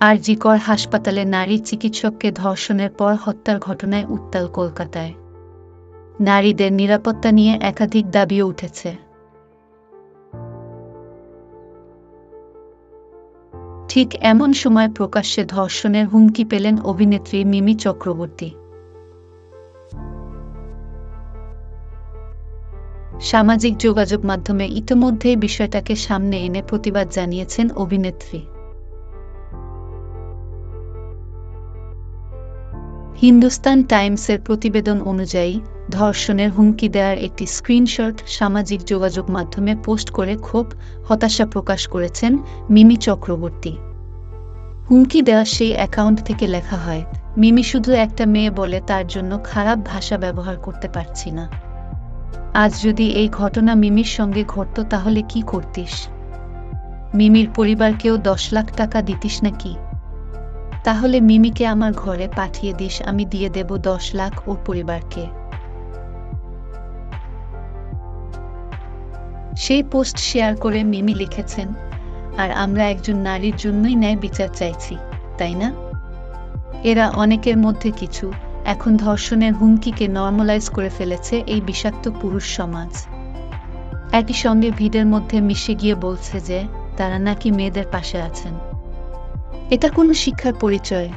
আর জিকর হাসপাতালে নারী চিকিৎসককে ধর্ষণের পর হত্যার ঘটনায় উত্তাল কলকাতায়। নারীদের নিরাপত্তা নিয়ে একাধিক দাবিও উঠেছে। ঠিক এমন সময় প্রকাশ্যে ধর্ষণের হুমকি পেলেন অভিনেত্রী মিমি চক্রবর্তী। সামাজিক যোগাযোগ মাধ্যমে ইতোমধ্যেই বিষয়টাকে সামনে এনে প্রতিবাদ জানিয়েছেন অভিনেত্রী। হিন্দুস্তান টাইমসের প্রতিবেদন অনুযায়ী, ধর্ষণের হুমকি দেওয়ার একটি স্ক্রিনশট সামাজিক যোগাযোগ মাধ্যমে পোস্ট করে ক্ষোভ, হতাশা প্রকাশ করেছেন মিমি চক্রবর্তী। হুমকি দেওয়া সেই অ্যাকাউন্ট থেকে লেখা হয়, মিমি শুধু একটা মেয়ে বলে তার জন্য খারাপ ভাষা ব্যবহার করতে পারছি না। আজ যদি এই ঘটনা মিমির সঙ্গে ঘটত তাহলে কি করতিস? মিমির পরিবারকেও দশ লাখ টাকা দিতিস নাকি? তাহলে মিমিকে আমার ঘরে পাঠিয়ে দিস, আমি দিয়ে দেব দশ লাখ ওর পরিবারকে। সেই পোস্ট শেয়ার করে মিমি লিখেছেন, আর আমরা একজন নারীর জন্যই ন্যায় বিচার চাইছি, তাই না? এরা অনেকের মধ্যে কিছু এখন ধর্ষণের হুমকিকে নর্মালাইজ করে ফেলেছে এই বিষাক্ত পুরুষ সমাজ। একই সঙ্গে ভিড়ের মধ্যে মিশে গিয়ে বলছে যে, তারা নাকি মেয়েদের পাশে আছেন। এটা কোনো শিক্ষার পরিচয়।